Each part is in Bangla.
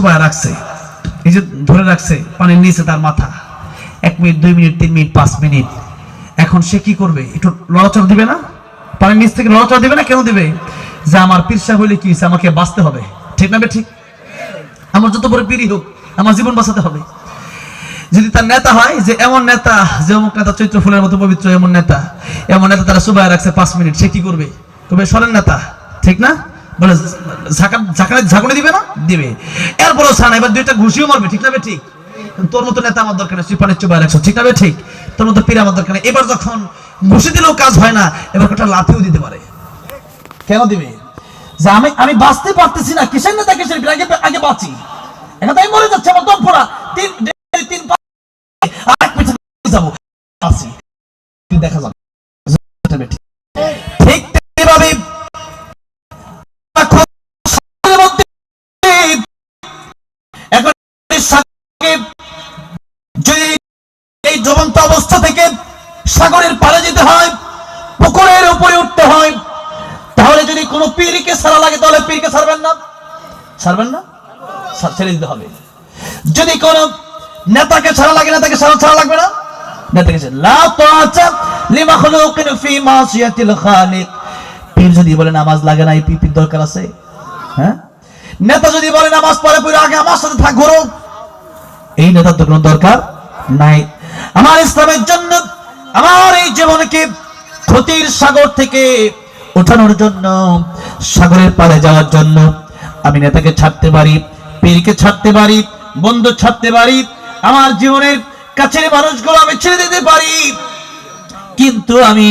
চুবায় রাখছে। যে ধরে রাখছে, পানির নিচে তার মাথা। এক মিনিট, দুই মিনিট, তিন মিনিট, পাঁচ মিনিট। এখন সে কি করবে? একটু লড়াচড় দিবে না? পানির নিচ থেকে লড়াচড় দিবে না? কেন দিবে? যে আমার পিরসা হইলে কি আমাকে বাঁচতে হবে। ঠিক না ঠিক? আমার যত বড় পিড়ি হোক, আমার জীবন বাঁচাতে হবে। যদি তার নেতা হয়, যে এমন নেতা, যে অমুক নেতা চৈত্র ফুলের মতো পবিত্র এমন নেতা এমন নেতা তারা সুবাহ রাখছে পাঁচ মিনিট, সে কি করবে? তবে সরেন নেতা, ঠিক না? বলে ঝাঁকা ঝাঁকানে দিবে না? দিবে। এরপরও ছাড়া এবার দুইটা ঘুষিও মারবে, ঠিক না ঠিক? তোর মতো নেতা আমার দরকার তুই পানির চুবাই রাখছো, ঠিক না ঠিক? তোর মতো পীর আমার দরকার এবার যখন ঘুষি দিলেও কাজ হয় না, এবার একটা লাথিও দিতে পারে। কেন দিবে? যে আমি আমি বাঁচতে পারতেছি না, কিসের নেতা, কিসের? আগে আগে বাঁচি। এখন তাই মরে যাচ্ছে, আমার দম ফোড়া তিন তিন পাঁচ যাব আছি দেখা যাবে। না ছাড়বেন না ছেড়ে দিতে হবে। যদি কোন নেতাকে ছাড়া লাগে, নেতাকে ছাড়া ছাড়া লাগবে না? নামাজ লাগে না হ্যাঁ? নেতা যদি বলে নামাজ পড়ে পড়ে আগে আমার সাথে থাক, ঘুরো। এই নেতার তো দরকার নাই। আমার ইসলামের জন্য, আমার এই জীবনকে ক্ষতির সাগর থেকে ওঠানোর জন্য, সাগরের পাড়ে যাওয়ার জন্য। আমি নেতাকে ছাড়তে পারি, পীরকে ছাড়তে পারি, বন্ধু ছাড়তে পারি, আমার জীবনের কাছের মানুষগুলো আমি ছেড়ে দিতে পারি। কিন্তু আমি,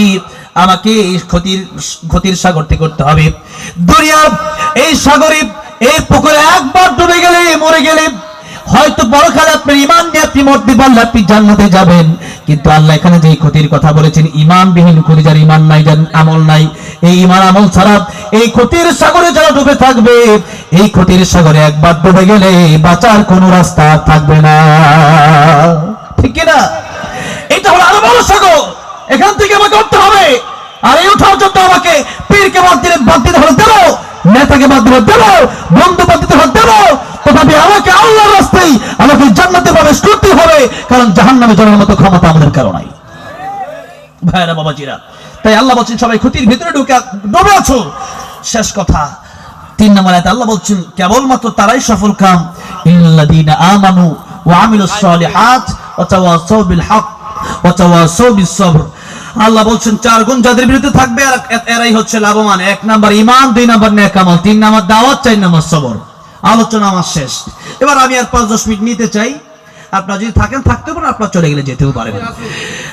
আমাকে এই ক্ষতির ক্ষতির সাগর থেকে করতে হবে। দুনিয়া, এই সাগরে, এই পুকুরে একবার ডুবে গেলে, মরে গেলে হয়তো বড় খারাপ ইমান নিয়ে আপনি মরতে পারলে আপনি জান্নাতে যাবেন। কিন্তু আল্লাহ এখানে যে ক্ষতির কথা বলেছেন ইমানবিহীন ক্ষতি যার ইমান নাই, যার আমল নাই, এই ইমান আমল ছাড়া এই ক্ষতির সাগরে যারা ডুবে থাকবে, এই ক্ষতির সাগরে একবার ডুবে গেলে বাঁচার কোনো রাস্তা থাকবে না। ঠিক কিনা? এটা হলো আরও বড় সাগর। এখান থেকে আমাকে উঠতে হবে। আর এই ওঠার জন্য আমাকে পীরকে বাদ দিলে, বাদ দিতে হলে দেবো, নেতাকে বাদ দিলে দেবো, বন্ধু বাদ দিতে হলে দেবো। তথাপি আমাকে আল্লাহর রাস্তায় আমাকে জান্নাতে প্রবেশ করতে হবে, কারণ জাহান্নামে যাওয়ার মতো ক্ষমতা আমাদের কারও নাই। ভাইরা বাবাজিরা, তাই আল্লাহ বলছেন, সবাই ক্ষতির ভিতরে ঢুকে ডুবে আছো। শেষ কথা, তিন নম্বর আয়াতে আল্লাহ বলছেন, কেবলমাত্র তারাই সফল কাম। ইল্লাযীনা আমানু ওয়া আমিলুস সালিহাত ওয়া তাওয়াসাউ বিল হক ওয়া তাওয়াসাউ বিস সবর আল্লাহ বলছেন, চার গুণ যাদের বিরুদ্ধে থাকবে আর এরাই হচ্ছে লাভবান। এক নাম্বার ঈমান, দুই নাম্বার নেক আমল তিন নাম্বার দাওয়াত, চার নাম্বার সবর। আলোচনা আমার শেষ। এবার আমি আর পাঁচ, দশ মিনিট নিতে চাই। আপনারা যদি থাকেন, থাকতে পারেন, আপনারা চলে গেলে যেতেও পারেন।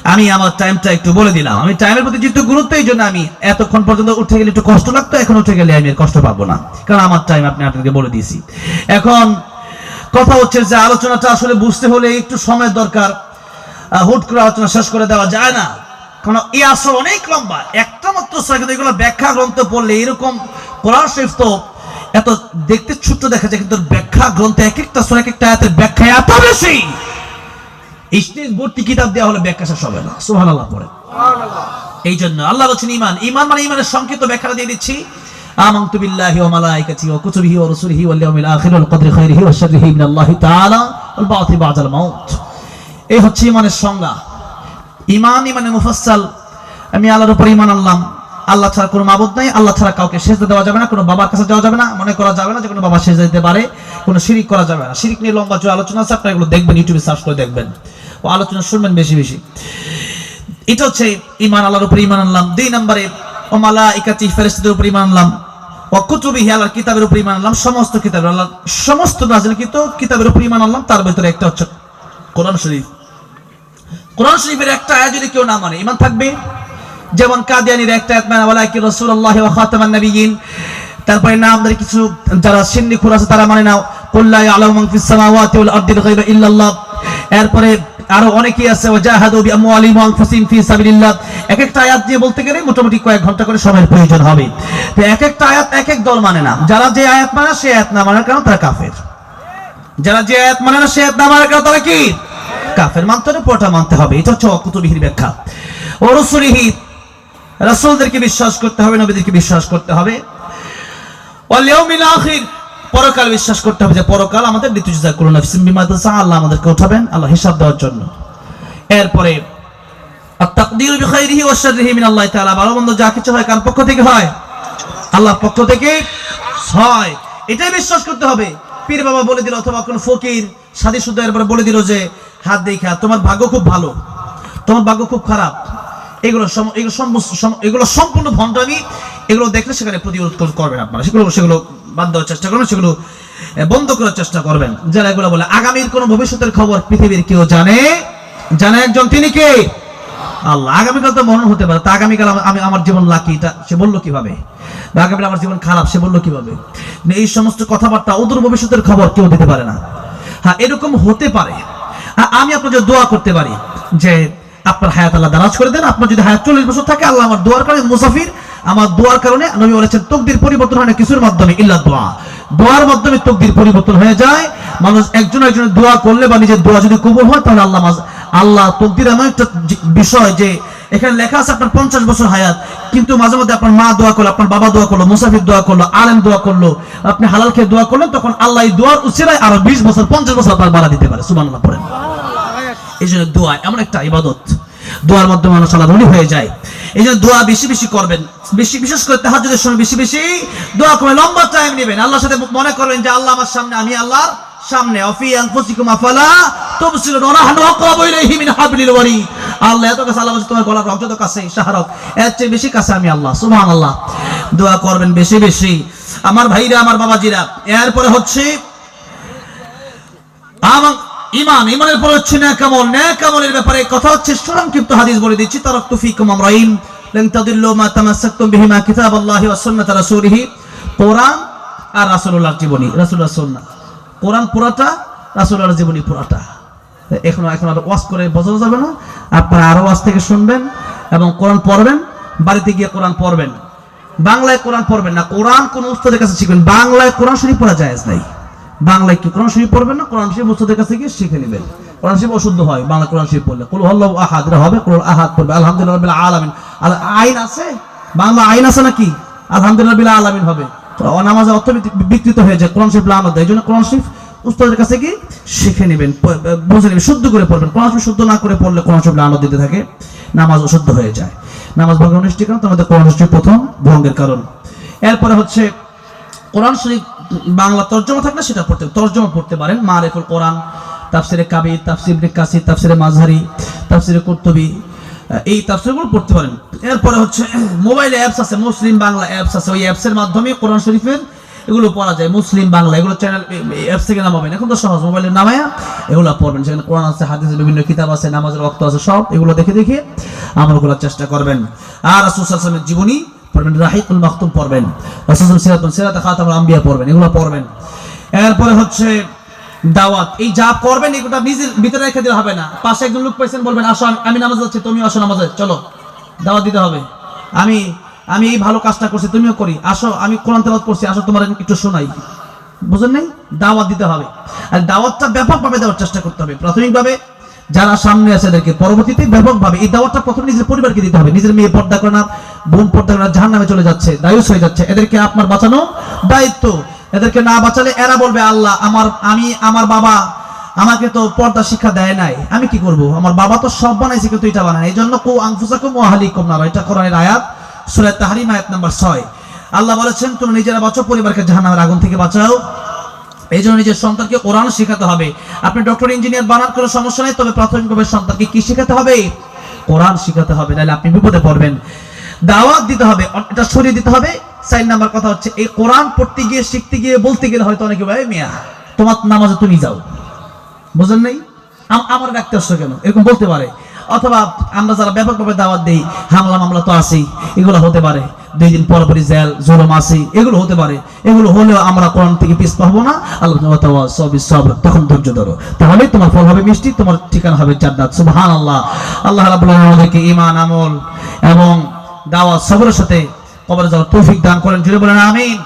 আমি আমার টাইমটা একটু বলে দিলাম। আমি টাইমের প্রতি যেহেতু গুরুত্ব, এই জন্য আমি এতক্ষণ পর্যন্ত উঠে গেলে একটু কষ্ট লাগতো, এখন উঠে গেলে আমি কষ্ট পাবো না। কারণ আমার টাইম আপনি আপনাকে বলে দিয়েছি। এখন কথা হচ্ছে যে আলোচনাটা আসলে বুঝতে হলে একটু সময় দরকার। হুট করে আলোচনা শেষ করে দেওয়া যায় না। কারণ এই আসর অনেক লম্বা। একটা মাত্র এগুলো ব্যাখ্যা গ্রন্থ পড়লে এরকম কোরআন শরীফ তো এত দেখতে ছোট্ট দেখা যায় কিন্তু ব্যাখ্যা গ্রন্থে এক একটা সুরা এক একটা আয়াতের ব্যাখ্যা এত বেশি। স্টেজ ভর্তি কিতাব দেওয়া হলে ব্যাখ্যা শেষ হবে না। সুহান আল্লাহ পড়ে এই জন্য আল্লাহ বলছেন ইমান ইমান মানে ইমানের সংক্ষিপ্ত ব্যাখ্যাটা দিয়ে দিচ্ছি। আমানতু বিল্লাহি ওয়া মালাইকাতিহি ওয়া কুতুবিহি ওয়া রুসুলিহি ওয়াল ইয়াউমিল আখির ওয়াল কদরি খাইরিহি ওয়া শাররিহি মিনাল্লাহি তাআলা ওয়াল বা'থি বা'দাল মাউত। এই হচ্ছে ইমানের সংজ্ঞা। ইমান ইমানে মুফাসসাল। আমি আল্লাহর উপর ইমান আনলাম। আল্লাহ ছাড়া কোনো মাবুদ নাই, আল্লাহ ছাড়া কাউকে সেজদা দেওয়া যাবে না, কোনো বাবার কাছে যাওয়া যাবে না, মনে করা যাবে না যে কোনো বাবা সেজদা দিতে পারে, কোনো শিরিক করা যাবে না। শিরিক নিয়ে লম্বা যে আলোচনা আছে, আপনারা এগুলো দেখবেন ইউটিউবে সার্চ করে দেখবেন। ও আলোচনা শুনবেন বেশি বেশি। এটা হচ্ছে ইমান আল্লাহর উপর ইমান আনলাম। দুই নম্বরে, ও মালা ইকাতি ফেরেস্তাদের উপর ইমান আনলাম। ও কুতুবিহি আল্লাহর কিতাবের উপর ইমান আনলাম। সমস্ত কিতাবের, আল্লাহ সমস্ত নাজিলকৃত কিতাবের উপর ইমান আনলাম। তার ভিতরে একটা হচ্ছে কোরআন শরীফ। কোরআন শরীফের একটা আয়াত যদি কেউ না মানে ইমান থাকবে? যেমন কাদিয়ানির একটা আয়াত মানে ওয়ালা কি রাসূলুল্লাহ ওয়া খাতামান নবিয়িন তারপরে নামদার কিছু যারা সিন্নি খুর আছে, তারা মানে না কুল্লা ইয়ালামু মান ফিস সামাওয়াতি ওয়াল আরদিল গায়বা ইল্লাল্লাহ। এরপরে আরও অনেকেই আছে, ওয়াজাহাদু বিআমওয়ালিহিম ওয়া আনফুসিহিম ফি সাবিলিল্লাহ। এক একটা আয়াত দিয়ে বলতে গেলে মোটামুটি কয়েক ঘণ্টা করে সময়ের প্রয়োজন হবে। তো এক একটা আয়াত এক এক দল মানে না। যারা যে আয়াত মানে সে আয়াত না মানার কারণে তারা কাফের। যারা যে আয়াত মানে না সে আয়াত না মানার কারণে তারা কি? কাফের। মানতে হবে পুরোটা মানতে হবে। এটা হচ্ছে অকুতুবিহির ব্যাখ্যা। ও রসুলিহি রাসূলদেরকে বিশ্বাস করতে হবে, নবীদেরকে বিশ্বাস করতে হবে। পরকাল বিশ্বাস করতে হবে যে পরকাল আমাদের আল্লাহ আমাদেরকে উঠাবেন, আল্লাহ হিসাব দেওয়ার জন্য। এরপরে ভালো যা কিছু হয় কার পক্ষ থেকে হয়? পক্ষ থেকে হয়। এটাই বিশ্বাস করতে হবে। পীর বাবা বলে দিল, অথবা কোন ফকির সাদী এরপরে বলে দিল যে, হাত দেখা তোমার ভাগ্য খুব ভালো। তোমার ভাগ্য খুব খারাপ। এগুলো এগুলো এগুলো সম্পূর্ণ এগুলো দেখলে সেখানে প্রতিরোধ করবেন আপনারা। সেগুলো সেগুলো বাদ দেওয়ার চেষ্টা করবেন, সেগুলো বন্ধ করার চেষ্টা করবেন। যারা এগুলো বলে, আগামীর কোন ভবিষ্যতের খবর পৃথিবীর কেউ জানে? জানে একজন, তিনি কে? আল্লাহ, আগামীকাল তো মরণ হতে পারে, তা আগামীকাল আমি আমার জীবন লাকি এটা সে বলল কীভাবে? আগামীকাল আমার জীবন খারাপ, সে বলল কীভাবে? এই সমস্ত কথাবার্তা অদূর ভবিষ্যতের খবর কেউ দিতে পারে না। হ্যাঁ এরকম হতে পারে। আ- আমি আপনাকে দোয়া করতে পারি যে আপনার হায়াত আল্লাহ দারাজ করে দেন। আপনার যদি হায়াত চল্লিশ বছর থাকে, আল্লাহ আমার দোয়ার কারণে মুসাফির। আমার দোয়ার কারণে নবী বলেছেন, তকদির পরিবর্তন হয় না কিছুর মাধ্যমে ইল্লা দোয়া। দোয়ার মাধ্যমে তকদির পরিবর্তন হয়ে যায়। মানুষ একজন একজনের দোয়া করলে বা নিজের দোয়া যদি কবুল হয়, তাহলে আল্লাহ আল্লাহ তকদির এমন একটা বিষয় যে এখানে লেখা আছে আপনার পঞ্চাশ বছর হায়াত। কিন্তু মাঝে মধ্যে আপনার মা দোয়া করল, আপনার বাবা দোয়া করল, মুসাফির দোয়া করল, আলেম দোয়া করল, আপনি হালাল খেয়ে দোয়া করলেন, তখন আল্লাহ দোয়ার উচিরায় আরও বিশ বছর, পঞ্চাশ বছর আপনার বাড়া দিতে পারে। সুমান পড়েন। এই জন্য দোয়া, এমন একটা ইবাদত। দোয়ার মাধ্যমে মানুষ আল্লাহ হয়ে যায়। এই জন্য দোয়া বেশি বেশি করবেন। বেশি, বিশেষ করে তাহাজুদের সময় বেশি বেশি দোয়া করে লম্বা টাইম নেবেন। আল্লাহর সাথে মনে করবেন যে আল্লাহ আমার সামনে, আমি আল্লাহর সামনে। অফি আনফুসিকুম আফালা তুবসিরুন ওয়া নাহনু আকরাবু ইলাইহি মিন হাবলিল ওয়ারিদ আল্লাহ এত কাছে, আল্লাহ তোমার গলার রক্ত তো কাছে, শাহরক, এর চেয়ে বেশি কাছে আমি আল্লাহ। সুবহানাল্লাহ। দোয়া করবেন বেশি বেশি। আমার ভাইরা, আমার বাবাজিরা, এরপরে হচ্ছে, আমার ইমান ইমানের পর হচ্ছে ন্যাক আমল ন্যাক আমলের ব্যাপারে কথা হচ্ছে সংক্ষিপ্ত হাদিস বলে দিচ্ছি তারক তুফিকুম লেন মা কিতাব ওয়া সুন্নাত রাসূলিহি। কোরআন আর জীবনী রাসূলুল্লাহ সুন্নাহ। কোরআন পুরাটা রাসূলুল্লাহ জীবনী পুরাটা। এখন এখন আর ওয়াজ করে বোঝানো যাবে না। আপনারা আরও ওয়াজ থেকে শুনবেন এবং কোরআন পড়বেন, বাড়িতে গিয়ে কোরআন পড়বেন। বাংলায় কোরআন পড়বেন না, কোরআন কোন উস্তাদের কাছে শিখবেন। বাংলায় কোরআন শরীফ পড়া যায় নাই। বাংলায় কি কোরআন শরীফ পড়বেন না কোরআন শরীফ উস্তাদের কাছে গিয়ে শিখে নেবেন কোরআন শরীফ অশুদ্ধ হয় বাংলা কোরআন শরীফ পড়লে কুল হল্লাহু আহাদ হবে কুল আহাদ পড়বে আলহামদুলিল্লাহ রাব্বিল আলামিন আল আইন আছে বাংলা আইন আছে নাকি আলহামদুলিল্লাহ রাব্বিল আলামিন হবে তো নামাজে অর্থ বিকৃত হয়ে যায় কোরআন শরীফ দেয় এই জন্য কোরআন শরীফ উস্তাদের কাছে কি শিখে নেবেন বুঝে নেবেন শুদ্ধ করে পড়বেন কোরআন শরীফ শুদ্ধ না করে পড়লে কোরআন শরীফ লানত দিতে থাকে নামাজ অশুদ্ধ হয়ে যায় নামাজ ভঙ্গের অনিষ্টি কারণ তোমাদের কোরআন শরীফ প্রথম ভঙ্গের কারণ এরপরে হচ্ছে কোরআন শরীফ বাংলা তর্জমা থাকলে সেটা পড়তে তর্জমা পড়তে পারেন। মারেফুল কোরআন, তাফসিরে কাবির, তাফসির কাসির, তাফসিরে মাঝহারি তাফসিরে কুরতুবি এই তাফসিরগুলো পড়তে পারেন। এরপরে হচ্ছে মোবাইলে অ্যাপস আছে, মুসলিম বাংলা অ্যাপস আছে। ওই অ্যাপসের মাধ্যমে কোরআন শরীফের এগুলো পড়া যায়। মুসলিম বাংলা, এগুলো চ্যানেল অ্যাপস থেকে নামাবেন। এখন তো সহজ, মোবাইলে নামায়া এগুলো পড়বেন। সেখানে কোরআন আছে হাদিসের বিভিন্ন কিতাব আছে, নামাজের রক্ত আছে, সব এগুলো দেখে দেখে আমল করার চেষ্টা করবেন। আর আলাইহি জীবনী পড়বেন, রাহিকুল পড়বেন সিরাত আম্বিয়া পড়বেন, এগুলো পড়বেন। এরপরে হচ্ছে দাওয়াত। এই যা করবেন নিজের ভিতরে রেখে দিলে হবে না। পাশে একজন লোক বলবেন, আসো, আমি- নামাজ যাচ্ছি তুমি আসো নামাজে, চলো। দাওয়াত দিতে হবে। আমি আমি এই ভালো কাজটা করছি, তুমিও করি। আসো, আমি কোরআন তেলাওয়াত করছি, আসো, তোমার একটু শোনাই। বুঝেন নাই? দাওয়াত দিতে হবে। আর দাওয়াতটা ব্যাপকভাবে দেওয়ার চেষ্টা করতে হবে। প্রাথমিকভাবে যারা সামনে আছে এদেরকে পরবর্তীতে ব্যাপকভাবে এই দাওয়াতটা প্রথমে নিজের পরিবারকে দিতে হবে। নিজের মেয়ে পর্দা করে না, বোন পর্দা করে না জাহান নামে চলে যাচ্ছে, দায়ুস হয়ে যাচ্ছে। এদেরকে আপনার বাঁচানো দায়িত্ব। এদেরকে না বাঁচালে এরা বলবে, আল্লাহ, আমার, আমি, আমার বাবা আমাকে তো পর্দা শিক্ষা দেয় নাই। আমি কি করব? আমার বাবা তো সব বানাইছে, কিন্তু এটা বানায় এই জন্য কো আংফুসাকুম ও আহলিকুম নার। এটা কোরআনের আয়াত, সূরা তাহরিম আয়াত নাম্বার 6 আল্লাহ বলেছেন, তোমরা নিজেরা বাঁচো, পরিবারকে জাহান্নামের আগুন থেকে বাঁচাও। এই জন্য নিজের সন্তানকে কোরআন শেখাতে হবে। আপনি ডক্টর ইঞ্জিনিয়ার বানার কোনো সমস্যা নেই, তবে প্রাথমিকভাবে সন্তানকে কি শেখাতে হবে? কোরআন শেখাতে হবে, নাহলে আপনি বিপদে পড়বেন। দাওয়াত দিতে হবে, এটা সরিয়ে দিতে হবে। চার নাম্বার কথা হচ্ছে, এই কোরআন পড়তে গিয়ে, শিখতে গিয়ে বলতে গেলে হয়তো অনেকে ভাই মিয়া, তোমার নামাজে তুমি যাও। বুঝেন নাই? আম- আমার ডাকতে আসছো কেন? এরকম বলতে পারে। অথবা আমরা যারা ব্যাপকভাবে দাওয়াত দিই, হামলা মামলা তো আছেই, এগুলো হতে পারে। দুই দিন পর পরই জেল জোরম আসি এগুলো হতে পারে। এগুলো হলেও আমরা কোরআন থেকে পিস পাবো না। আল্লাহ সবই সব তখন ধৈর্য ধরো। তাহলে তোমার ফল হবে মিষ্টি, তোমার ঠিকানা হবে জান্নাত। সুবহান আল্লাহ আল্লাহ রাব্বুল আলামিন আমাদেরকে ঈমান, আমল এবং দাওয়াত, সবরের সাথে কবরে যাওয়ার তৌফিক দান করেন। জোরে বলেন, আমিন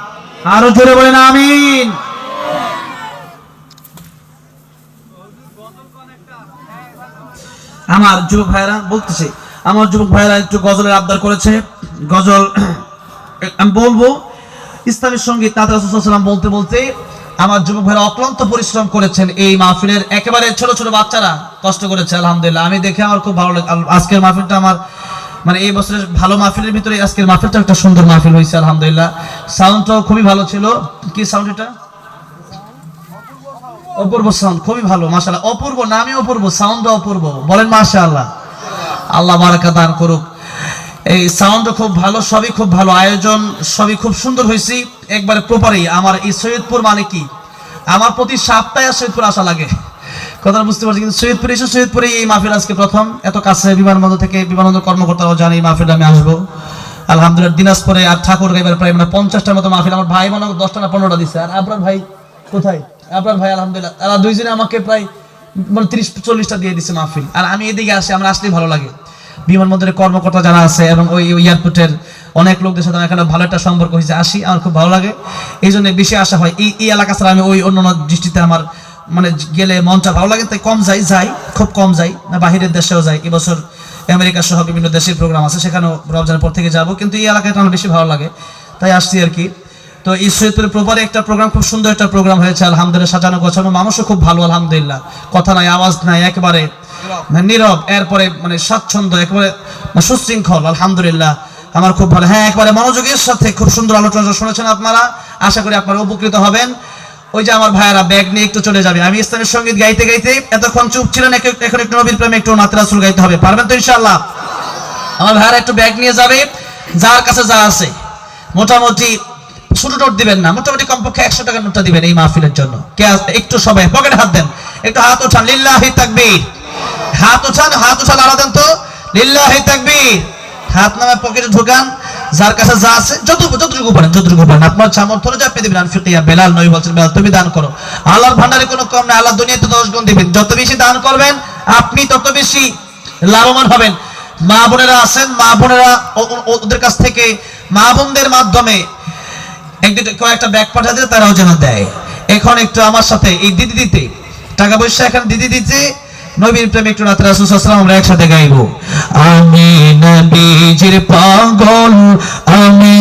আরও জোরে বলেন, আমিন আমার যুবক ভাইরা বলতেছে আমার যুবক ভাইরা একটু গজলের আবদার করেছে। গজল, আমি বলব ইসলামের সঙ্গে তাদের বলতে বলতে আমার যুবক ভাইরা অক্লান্ত পরিশ্রম করেছেন এই মাহফিলের। একেবারে ছোট ছোট বাচ্চারা কষ্ট করেছে, আলহামদুলিল্লাহ। আমি দেখে আমার খুব ভালো লাগে আজকের মাহফিলটা আমার মানে এই বছরের ভালো মাহফিলের ভিতরে আজকের মাহফিলটা একটা সুন্দর মাহফিল হয়েছে, আলহামদুলিল্লাহ। সাউন্ডটাও খুবই ভালো ছিল। কি সাউন্ড এটা? অপূর্ব সাউন্ড খুবই ভালো, মাশাআল্লাহ। অপূর্ব, নামই অপূর্ব সাউন্ড অপূর্ব। বলেন মাশাআল্লাহ। আল্লাহ বারাকা দান করুক। এই সাউন্ডও খুব ভালো, সবই খুব ভালো। আয়োজন সবই খুব সুন্দর হয়েছি। একবারে প্রপারই আমার এই সৈয়দপুর মানে কি? আমার প্রতি সপ্তাহে সৈয়দপুর আসা লাগে। কথা বুঝতে পারছি, কিন্তু সৈয়দপুরে এসে সৈয়দপুরে এই মাহফিল আজকে প্রথম। এত কাছে বিমানবন্দর থেকে বিমানবন্দর কর্মকর্তারাও জানে এই মাহফিলে আমি আসব। আলহামদুলিল্লাহ দিনাজপুরে আর ঠাকুর এবার প্রায় মানে পঞ্চাশটার মতো মাহফিল। আমার ভাই মনে দশটা না পনেরোটা দিচ্ছে আর আপনার ভাই কোথায়? আপনার ভাই, আলহামদুলিল্লাহ। তারা দুইজনে আমাকে প্রায় মানে তিরিশ, চল্লিশটা দিয়ে দিচ্ছে মাহফিল। আর আমি এদিকে আসি, আমার আসলেই ভালো লাগে। বিমানবন্দরের কর্মকর্তা যারা আছে এবং ওই এয়ারপোর্টের অনেক লোকদের সাথে এখানে ভালো একটা সম্পর্ক হয়েছে, আসি, আমার খুব ভালো লাগে। এই জন্য বেশি আসা হয়। এই এই এলাকা ছাড়া আমি ওই অন্য দৃষ্টিতে আমার মানে গেলে মনটা ভালো লাগে। তাই কম যাই যাই, খুব কম যাই। না, বাহিরের দেশেও যাই। এবছর আমেরিকা সহ বিভিন্ন দেশের প্রোগ্রাম আছে, সেখানেও রমজানের পর থেকে যাব। কিন্তু এই এলাকাটা আমার বেশি ভালো লাগে। তাই আসছি আর কি। তো এই সৈয়দপুরে প্রপারে একটা প্রোগ্রাম খুব সুন্দর একটা প্রোগ্রাম হয়েছে আলহামদুলিল্লাহ সাজানো গোছানো মানুষও খুব ভালো আলহামদুলিল্লাহ। কথা নাই আওয়াজ নাই একেবারে নীরব। এরপরে মানে স্বাচ্ছন্দ্য একেবারে সুশৃঙ্খল আলহামদুলিল্লাহ। আমার খুব ভালো হ্যাঁ একবারে মনোযোগের সাথে খুব সুন্দর আলোচনা শুনেছেন আপনারা আশা করি আপনারা উপকৃত হবেন। ওই যে আমার ভাইয়েরা ব্যাগ নিয়ে একটু চলে যাবে। আমি ইসলামের সংগীত গাইতে গাইতে এতক্ষণ চুপ ছিলেন এখন একটু নবীর প্রেমে একটু নাতরাসুল গাইতে হবে। পারবেন তো ইনশাআল্লাহ? আমার ভাইয়ারা একটু ব্যাগ নিয়ে যাবে। যার কাছে যা আছে মোটামুটি ছোট নোট দিবেন না, মোটামুটি কমপক্ষে একশো টাকার নোটটা দিবেন এই মাহফিলের জন্য। কে আসবে? একটু সবাই, পকেটে হাত দেন। একটু হাত ওঠান লিল্লাহি তাকবীর। হাত ওঠান হাত ওঠান আলাদা দেন তো। লিল্লাহি তাকবীর। হাত নামে পকেটে ঢোকান, যার কাছে যা আছে, যত যতটুকু পারেন যতটুকু পারেন। আপনার সামর্থ্য অনুযায়ী আপনি দিবেন আনফিকিয়া, বেলাল, নবী বলছেন, বেলাল, তুমি দান করো। আল্লাহর ভান্ডারে কোনো কম নাই আল্লাহ দুনিয়াতে দশ গুণ দিবেন। যত বেশি দান করবেন, আপনি তত বেশি লাভবান হবেন। মা বোনেরা আছেন, মা বোনেরা ওদের কাছ থেকে, মা বোনদের মাধ্যমে একদিন কয়েকটা ব্যাগ পাঠা দিলে তারাও যেন দেয়। এখন একটু আমার সাথে, এই দিদি দিতে। টাকা পয়সা এখন দিদি দিতে। নবীর প্রেমে একটু রাত্রে রাসুল আমরা একসাথে গাইবো। আমি নবীজির পাগল, আমি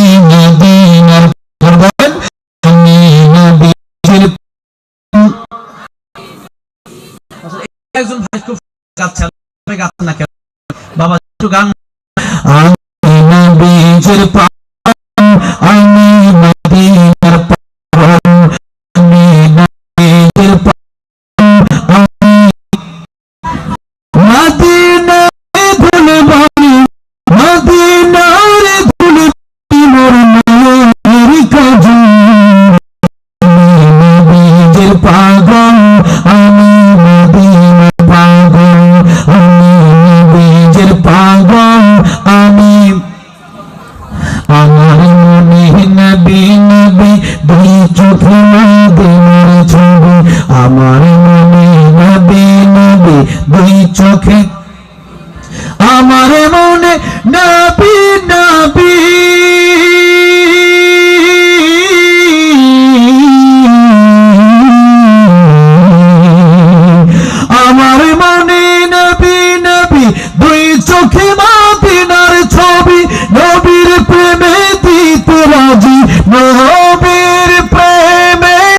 হবে দুই চোখে। আমার মনে নাপি নাপি